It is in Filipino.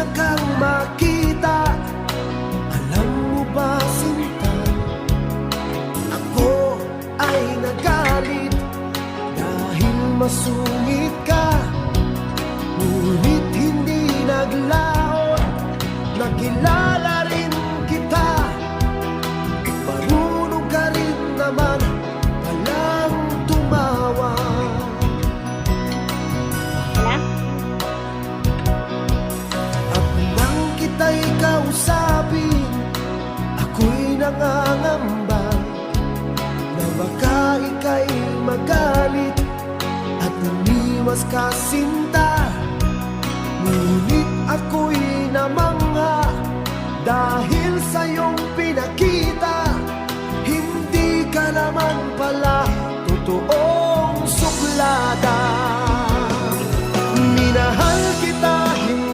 na kang makita. Alam mo ba, Sinta? Ako ay nagalit Dahil masungit ka. Ngunit hindi naglaon Nakilala nangangamba Na baka ika'y magalit At umiwas ka sinta. Ngunit ako'y namangha Dahil sa iyong pinakita. Hindi ka naman pala suklada